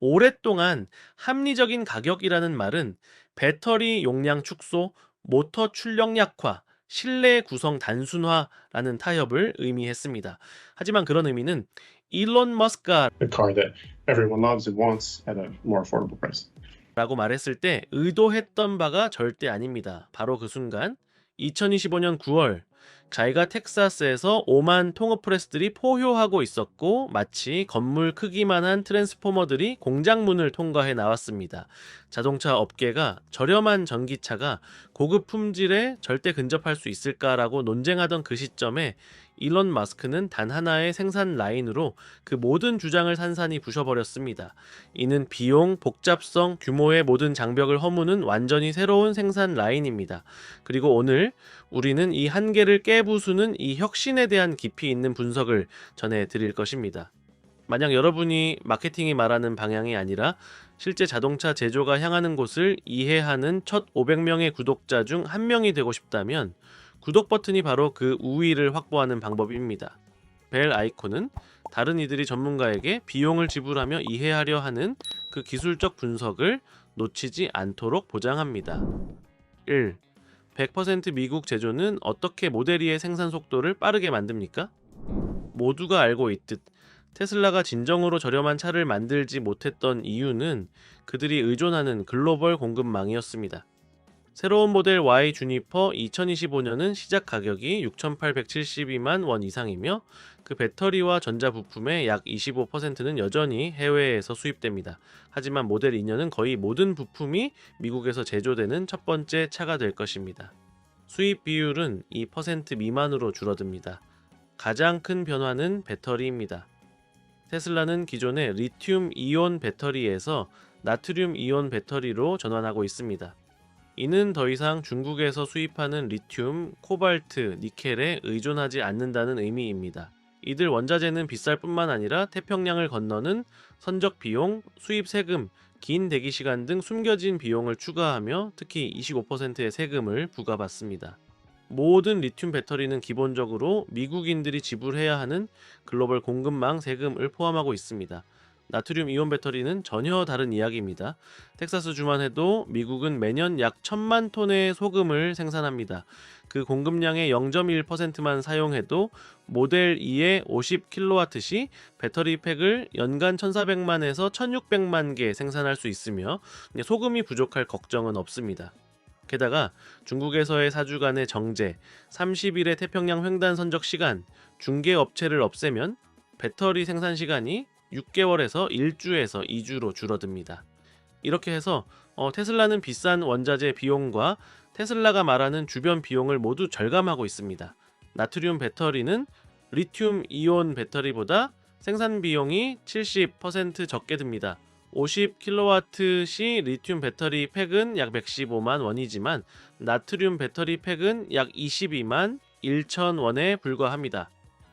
오랫동안 합리적인 가격이라는 말은 배터리 용량 축소, 모터 출력 약화, 실내 구성 단순화라는 타협을 의미했습니다. 하지만 그런 의미는 일론 머스크가 a car that everyone loves and wants at a more affordable price. 라고 말했을 때 의도했던 바가 절대 아닙니다. 바로 그 순간 2025년 9월 자기가 텍사스에서 5만 통업 프레스들이 포효하고 있었고 마치 건물 크기만한 트랜스포머들이 공장 문을 통과해 나왔습니다. 자동차 업계가 저렴한 전기차가 고급 품질에 절대 근접할 수 있을까라고 논쟁하던 그 시점에 일론 마스크는 단 하나의 생산 라인으로 그 모든 주장을 산산이 부셔버렸습니다. 이는 비용, 복잡성, 규모의 모든 장벽을 허무는 완전히 새로운 생산 라인입니다. 그리고 오늘 우리는 이 한계를 깨부수는 이 혁신에 대한 깊이 있는 분석을 전해드릴 것입니다. 만약 여러분이 마케팅이 말하는 방향이 아니라 실제 자동차 제조가 향하는 곳을 이해하는 첫 500명의 구독자 중 한 명이 되고 싶다면 구독 버튼이 바로 그 우위를 확보하는 방법입니다. 벨 아이콘은 다른 이들이 전문가에게 비용을 지불하며 이해하려 하는 그 기술적 분석을 놓치지 않도록 보장합니다. 1. 100% 미국 제조는 어떻게 모델2의 생산 속도를 빠르게 만듭니까? 모두가 알고 있듯 테슬라가 진정으로 저렴한 차를 만들지 못했던 이유는 그들이 의존하는 글로벌 공급망이었습니다. 새로운 모델 Y 주니퍼 2025년은 시작 가격이 6,872만 원 이상이며 그 배터리와 전자 부품의 약 25%는 여전히 해외에서 수입됩니다. 하지만 모델 2년은 거의 모든 부품이 미국에서 제조되는 첫 번째 차가 될 것입니다. 수입 비율은 2% 미만으로 줄어듭니다. 가장 큰 변화는 배터리입니다. 테슬라는 기존의 리튬 이온 배터리에서 나트륨 이온 배터리로 전환하고 있습니다. 이는 더 이상 중국에서 수입하는 리튬, 코발트, 니켈에 의존하지 않는다는 의미입니다. 이들 원자재는 비쌀 뿐만 아니라 태평양을 건너는 선적 비용, 수입 세금, 긴 대기 시간 등 숨겨진 비용을 추가하며 특히 25%의 세금을 부과받습니다. 모든 리튬 배터리는 기본적으로 미국인들이 지불해야 하는 글로벌 공급망 세금을 포함하고 있습니다. 나트륨 이온 배터리는 전혀 다른 이야기입니다. 텍사스 주만 해도 미국은 매년 약 천만 톤의 소금을 생산합니다. 그 공급량의 0.1%만 사용해도 모델 2의 50kW 시 배터리 팩을 연간 1,400만에서 1,600만 개 생산할 수 있으며 소금이 부족할 걱정은 없습니다. 게다가 중국에서의 사주 간의 정제, 30일의 태평양 횡단 선적 시간, 중개 업체를 없애면 배터리 생산 시간이 6개월에서 1주에서 2주로 줄어듭니다. 이렇게 해서 어, 테슬라는 비싼 원자재 비용과 테슬라가 말하는 주변 비용을 모두 절감하고 있습니다. 나트륨 배터리는 리튬 이온 배터리보다 생산 비용이 70% 적게 듭니다. 50kW 시 리튬 배터리 팩은 약 115만 원이지만 나트륨 배터리 팩은 약 22만 1천 원에 불과합니다.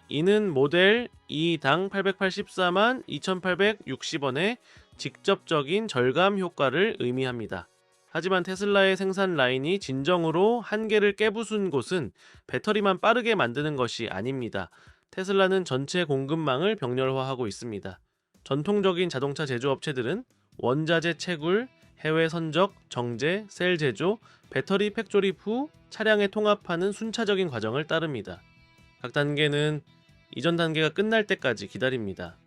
이는 모델 2당 884만 2,860원의 직접적인 절감 효과를 의미합니다. 하지만 테슬라의 생산 라인이 진정으로 한계를 깨부순 곳은 배터리만 빠르게 만드는 것이 아닙니다. 테슬라는 전체 공급망을 병렬화하고 있습니다. 전통적인 자동차 제조업체들은 원자재 채굴, 해외 선적, 정제, 셀 제조, 배터리 팩 조립 후 차량에 통합하는 순차적인 과정을 따릅니다. 각 단계는 이전 단계가 끝날 때까지 기다립니다.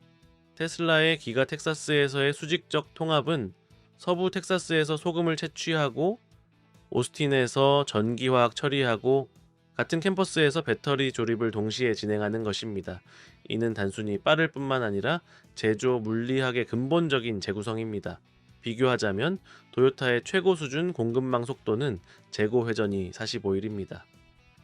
테슬라의 기가 텍사스에서의 수직적 통합은 서부 텍사스에서 소금을 채취하고 오스틴에서 전기화학 처리하고 같은 캠퍼스에서 배터리 조립을 동시에 진행하는 것입니다. 이는 단순히 빠를 뿐만 아니라 제조 물리학의 근본적인 재구성입니다. 비교하자면 도요타의 최고 수준 공급망 속도는 재고 회전이 45일입니다.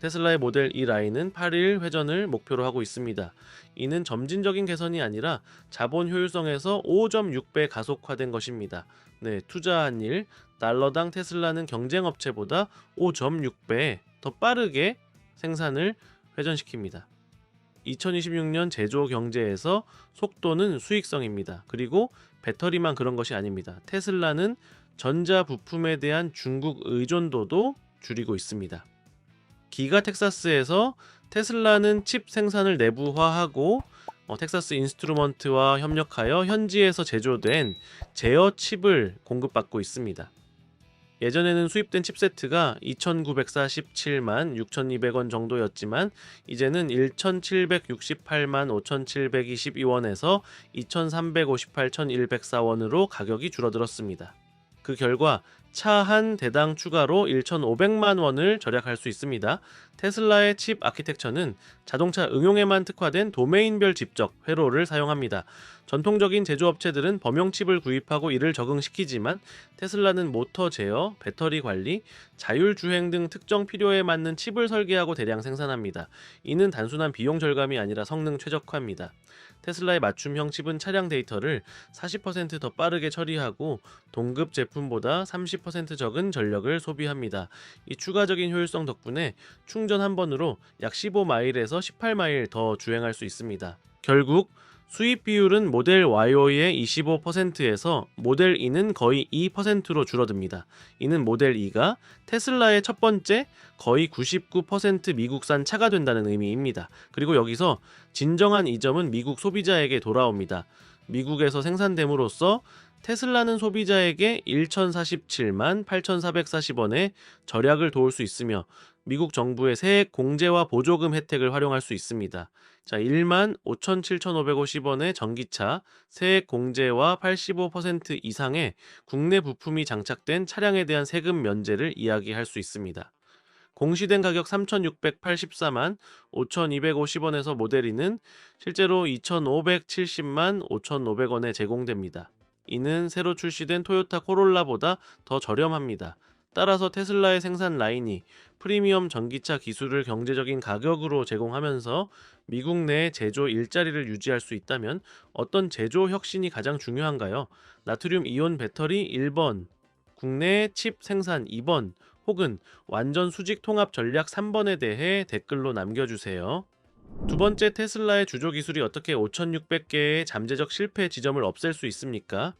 테슬라의 모델 2 라인은 8일 회전을 목표로 하고 있습니다. 이는 점진적인 개선이 아니라 자본 효율성에서 5.6배 가속화된 것입니다. 네, 투자한 일, 달러당 테슬라는 경쟁 업체보다 5.6배 더 빠르게 생산을 회전시킵니다. 2026년 제조 경제에서 속도는 수익성입니다. 그리고 배터리만 그런 것이 아닙니다. 테슬라는 전자 부품에 대한 중국 의존도도 줄이고 있습니다. 기가 텍사스에서 테슬라는 칩 생산을 내부화하고 어, 텍사스 인스트루먼트와 협력하여 현지에서 제조된 제어 칩을 공급받고 있습니다. 예전에는 수입된 칩세트가 2,947만 6,200원 정도였지만 이제는 1,768만 5,722원에서 2,358,104원으로 가격이 줄어들었습니다. 그 결과 차 한 대당 추가로 1,500만 원을 절약할 수 있습니다. 테슬라의 칩 아키텍처는 자동차 응용에만 특화된 도메인별 집적 회로를 사용합니다. 전통적인 제조업체들은 범용 칩을 구입하고 이를 적응시키지만 테슬라는 모터 제어, 배터리 관리, 자율 주행 등 특정 필요에 맞는 칩을 설계하고 대량 생산합니다. 이는 단순한 비용 절감이 아니라 성능 최적화입니다. 테슬라의 맞춤형 칩은 차량 데이터를 40%더 빠르게 처리하고 동급 제품보다 30% 적은 전력을 소비합니다. 이 추가적인 효율성 덕분에 충전 한 번으로 약 15마일에서 18마일 더 주행할 수 있습니다. 결국 수입 비율은 모델 YO의 25%에서 모델 E는 거의 2%로 줄어듭니다. 이는 모델 E가 테슬라의 첫 번째 거의 99% 미국산 차가 된다는 의미입니다. 그리고 여기서 진정한 이점은 미국 소비자에게 돌아옵니다. 미국에서 생산됨으로써 테슬라는 소비자에게 1,047만 8,440원의 절약을 도울 수 있으며 미국 정부의 세액 공제와 보조금 혜택을 활용할 수 있습니다. 자, 1만 57,550원의 전기차 세액 공제와 85% 이상의 국내 부품이 장착된 차량에 대한 세금 면제를 이야기할 수 있습니다. 공시된 가격 3,684만 5,250원에서 모델이는 실제로 2,570만 5,500원에 제공됩니다. 이는 새로 출시된 토요타 코롤라보다 더 저렴합니다. 따라서 테슬라의 생산 라인이 프리미엄 전기차 기술을 경제적인 가격으로 제공하면서 미국 내 제조 일자리를 유지할 수 있다면 어떤 제조 혁신이 가장 중요한가요? 나트륨 이온 배터리 1번, 국내 칩 생산 2번, 혹은 완전 수직 통합 전략 3번에 대해 댓글로 남겨주세요. 두 번째 테슬라의 주조 기술이 어떻게 5600개의 잠재적 실패 지점을 없앨 수 있습니까?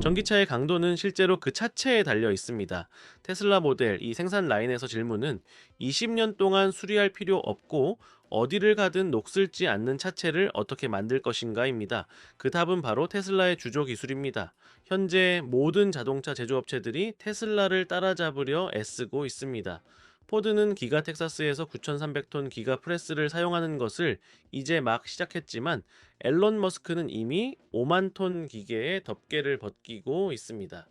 전기차의 강도는 실제로 그 차체에 달려 있습니다. 테슬라 모델 이 생산 라인에서 질문은 20년 동안 수리할 필요 없고 어디를 가든 녹슬지 않는 차체를 어떻게 만들 것인가입니다. 그 답은 바로 테슬라의 주조 기술입니다. 현재 모든 자동차 제조업체들이 테슬라를 따라잡으려 애쓰고 있습니다. 포드는 기가 텍사스에서 9,300톤 기가 프레스를 사용하는 것을 이제 막 시작했지만 앨런 머스크는 이미 5만 톤 기계의 덮개를 벗기고 있습니다.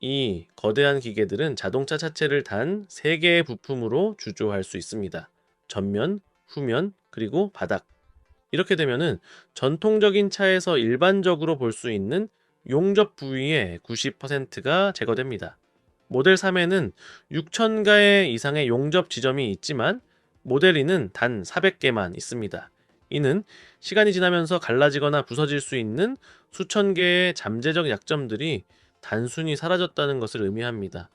이 거대한 기계들은 자동차 차체를 단 3개의 부품으로 주조할 수 있습니다. 전면, 후면, 그리고 바닥. 이렇게 되면은 전통적인 차에서 일반적으로 볼 수 있는 용접 부위의 90%가 제거됩니다. 모델 3에는 6,000가의 이상의 용접 지점이 있지만 모델 2는 단 400개만 있습니다. 이는 시간이 지나면서 갈라지거나 부서질 수 있는 수천 개의 잠재적 약점들이 단순히 사라졌다는 것을 의미합니다.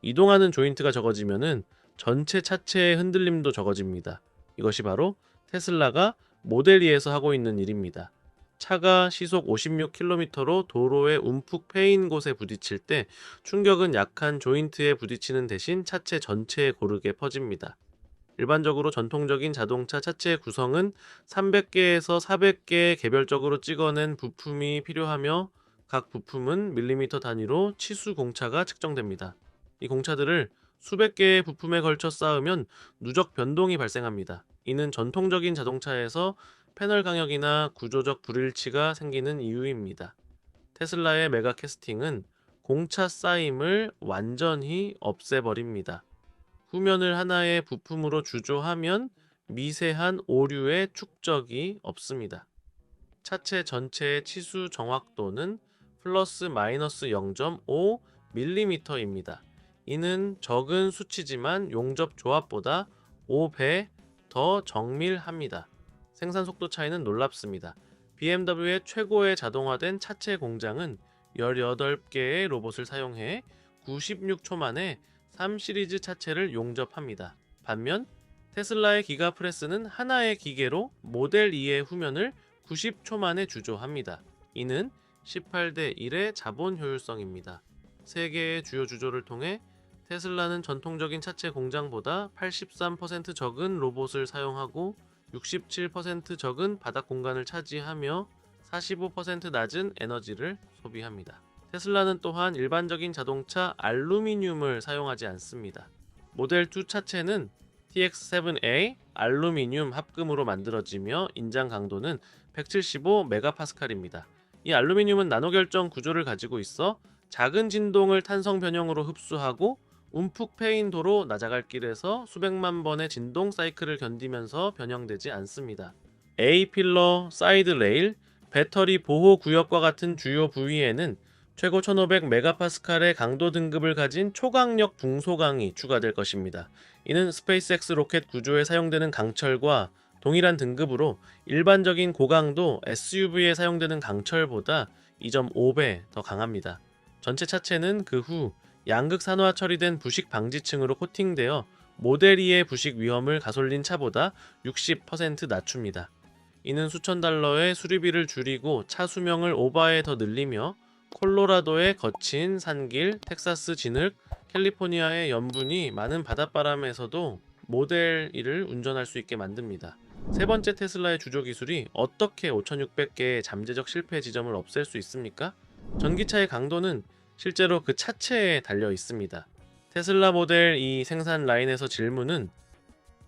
이동하는 조인트가 적어지면은 전체 차체의 흔들림도 적어집니다. 이것이 바로 테슬라가 모델 2에서 하고 있는 일입니다. 차가 시속 56km로 도로에 움푹 패인 곳에 부딪힐 때 충격은 약한 조인트에 부딪히는 대신 차체 전체에 고르게 퍼집니다. 일반적으로 전통적인 자동차 차체 구성은 300개에서 400개 개별적으로 찍어낸 부품이 필요하며 각 부품은 밀리미터 단위로 치수 공차가 측정됩니다. 이 공차들을 수백 개의 부품에 걸쳐 쌓으면 누적 변동이 발생합니다. 이는 전통적인 자동차에서 패널 강역이나 구조적 불일치가 생기는 이유입니다. 테슬라의 메가 캐스팅은 공차 쌓임을 완전히 없애버립니다. 후면을 하나의 부품으로 주조하면 미세한 오류의 축적이 없습니다. 차체 전체의 치수 정확도는 플러스 마이너스 0.5mm입니다. 이는 적은 수치지만 용접 조합보다 5배 더 정밀합니다. 생산 속도 차이는 놀랍습니다. BMW의 최고의 자동화된 차체 공장은 18개의 로봇을 사용해 96초 만에 3 시리즈 차체를 용접합니다. 반면 테슬라의 기가 프레스는 하나의 기계로 모델 2의 후면을 90초 만에 주조합니다. 이는 18대 1의 자본 효율성입니다. 세개의 주요 주조를 통해 테슬라는 전통적인 차체 공장보다 83% 적은 로봇을 사용하고 67% 적은 바닥 공간을 차지하며 45% 낮은 에너지를 소비합니다. 테슬라는 또한 일반적인 자동차 알루미늄을 사용하지 않습니다. 모델 2 차체는 TX7A 알루미늄 합금으로 만들어지며 인장 강도는 175메가파스칼입니다. 이 알루미늄은 나노 결정 구조를 가지고 있어 작은 진동을 탄성 변형으로 흡수하고 움푹 패인 도로 나자갈 길에서 수백만 번의 진동 사이클을 견디면서 변형되지 않습니다. A 필러, 사이드 레일, 배터리 보호 구역과 같은 주요 부위에는 최고 1500메가파스칼의 강도 등급을 가진 초강력 붕소강이 추가될 것입니다. 이는 스페이스X 로켓 구조에 사용되는 강철과 동일한 등급으로 일반적인 고강도 SUV에 사용되는 강철보다 2.5배 더 강합니다. 전체 차체는 그 후 양극 산화 처리된 부식 방지층으로 코팅되어 모델 2의 부식 위험을 가솔린 차보다 60% 낮춥니다. 이는 수천 달러의 수리비를 줄이고 차 수명을 오바에 더 늘리며 콜로라도의 거친 산길, 텍사스 진흙, 캘리포니아의 염분이 많은 바닷바람에서도 모델 1을 운전할 수 있게 만듭니다. 세 번째 테슬라의 주조 기술이 어떻게 5600개의 잠재적 실패 지점을 없앨 수 있습니까? 전기차의 강도는 실제로 그 차체에 달려 있습니다. 테슬라 모델 2 생산 라인에서 질문은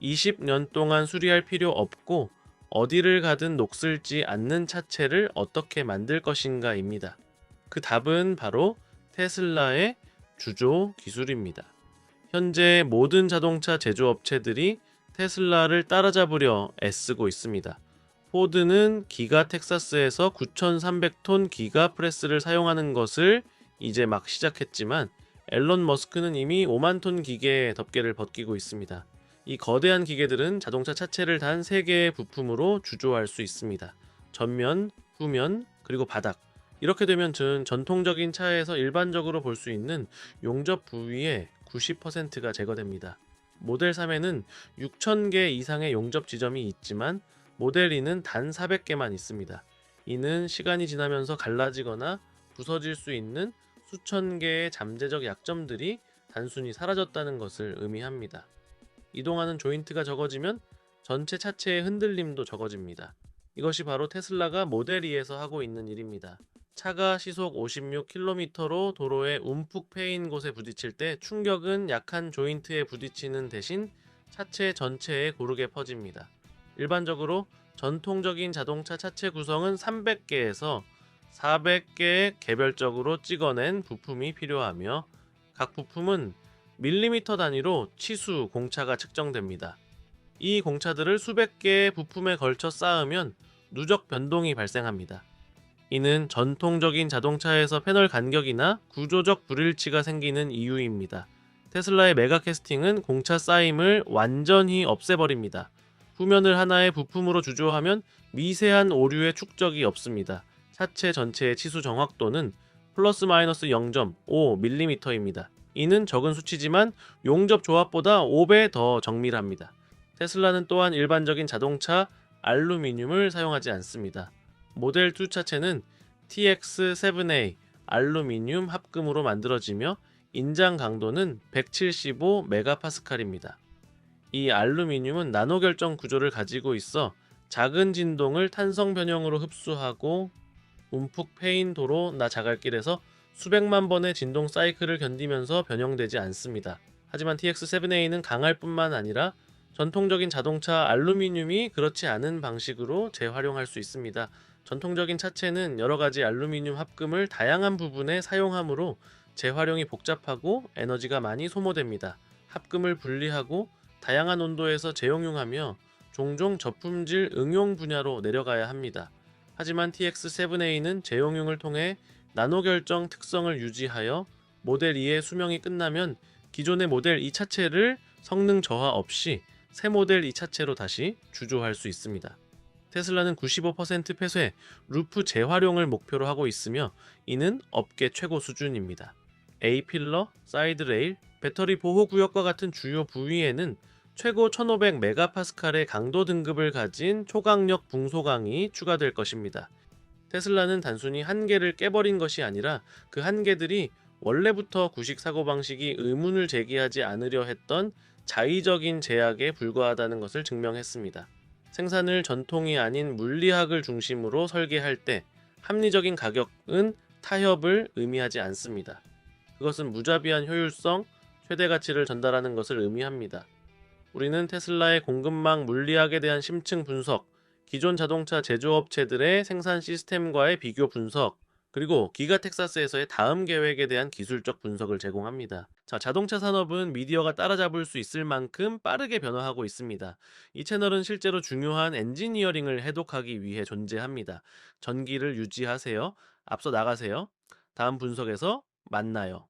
20년 동안 수리할 필요 없고 어디를 가든 녹슬지 않는 차체를 어떻게 만들 것인가입니다. 그 답은 바로 테슬라의 주조 기술입니다. 현재 모든 자동차 제조업체들이 테슬라를 따라잡으려 애쓰고 있습니다. 포드는 기가 텍사스에서 9,300톤 기가 프레스를 사용하는 것을 이제 막 시작했지만 앨런 머스크는 이미 5만 톤 기계의 덮개를 벗기고 있습니다. 이 거대한 기계들은 자동차 차체를 단 3개의 부품으로 주조할 수 있습니다. 전면, 후면, 그리고 바닥. 이렇게 되면 전 전통적인 차에서 일반적으로 볼 수 있는 용접 부위의 90%가 제거됩니다. 모델 3에는 6,000개 이상의 용접 지점이 있지만 모델 2는 단 400개만 있습니다. 이는 시간이 지나면서 갈라지거나 부서질 수 있는 수천 개의 잠재적 약점들이 단순히 사라졌다는 것을 의미합니다. 이동하는 조인트가 적어지면 전체 차체의 흔들림도 적어집니다. 이것이 바로 테슬라가 모델 2에서 하고 있는 일입니다. 차가 시속 56km로 도로에 움푹 패인 곳에 부딪힐 때 충격은 약한 조인트에 부딪히는 대신 차체 전체에 고르게 퍼집니다. 일반적으로 전통적인 자동차 차체 구성은 300개에서 400개의 개별적으로 찍어낸 부품이 필요하며 각 부품은 밀리미터 단위로 치수 공차가 측정됩니다. 이 공차들을 수백 개의 부품에 걸쳐 쌓으면 누적 변동이 발생합니다. 이는 전통적인 자동차에서 패널 간격이나 구조적 불일치가 생기는 이유입니다. 테슬라의 메가 캐스팅은 공차 쌓임을 완전히 없애버립니다. 후면을 하나의 부품으로 주조하면 미세한 오류의 축적이 없습니다. 차체 전체의 치수 정확도는 플러스 마이너스 0.5mm입니다. 이는 적은 수치지만 용접 조합보다 5배 더 정밀합니다. 테슬라는 또한 일반적인 자동차 알루미늄을 사용하지 않습니다. 모델 2 차체는 TX7A 알루미늄 합금으로 만들어지며 인장 강도는 175메가파스칼입니다. 이 알루미늄은 나노 결정 구조를 가지고 있어 작은 진동을 탄성 변형으로 흡수하고 움푹 패인 도로 나 자갈길에서 수백만 번의 진동 사이클을 견디면서 변형되지 않습니다. 하지만 TX7A는 강할 뿐만 아니라 전통적인 자동차 알루미늄이 그렇지 않은 방식으로 재활용할 수 있습니다. 전통적인 차체는 여러 가지 알루미늄 합금을 다양한 부분에 사용하므로 재활용이 복잡하고 에너지가 많이 소모됩니다. 합금을 분리하고 다양한 온도에서 재용융하며 종종 저품질 응용 분야로 내려가야 합니다. 하지만 TX7A는 재용융을 통해 나노 결정 특성을 유지하여 모델 2의 수명이 끝나면 기존의 모델 2 차체를 성능 저하 없이 새 모델 2 차체로 다시 주조할 수 있습니다. 테슬라는 95% 폐쇄, 루프 재활용을 목표로 하고 있으며 이는 업계 최고 수준입니다. A 필러, 사이드 레일, 배터리 보호 구역과 같은 주요 부위에는 최고 1500메가파스칼의 강도 등급을 가진 초강력 붕소강이 추가될 것입니다. 테슬라는 단순히 한계를 깨버린 것이 아니라 그 한계들이 원래부터 구식 사고방식이 의문을 제기하지 않으려 했던 자의적인 제약에 불과하다는 것을 증명했습니다. 생산을 전통이 아닌 물리학을 중심으로 설계할 때 합리적인 가격은 타협을 의미하지 않습니다. 그것은 무자비한 효율성, 최대 가치를 전달하는 것을 의미합니다. 우리는 테슬라의 공급망 물리학에 대한 심층 분석, 기존 자동차 제조업체들의 생산 시스템과의 비교 분석, 그리고 기가 텍사스에서의 다음 계획에 대한 기술적 분석을 제공합니다. 자, 자동차 산업은 미디어가 따라잡을 수 있을 만큼 빠르게 변화하고 있습니다. 이 채널은 실제로 중요한 엔지니어링을 해독하기 위해 존재합니다. 전기를 유지하세요. 앞서 나가세요. 다음 분석에서 만나요.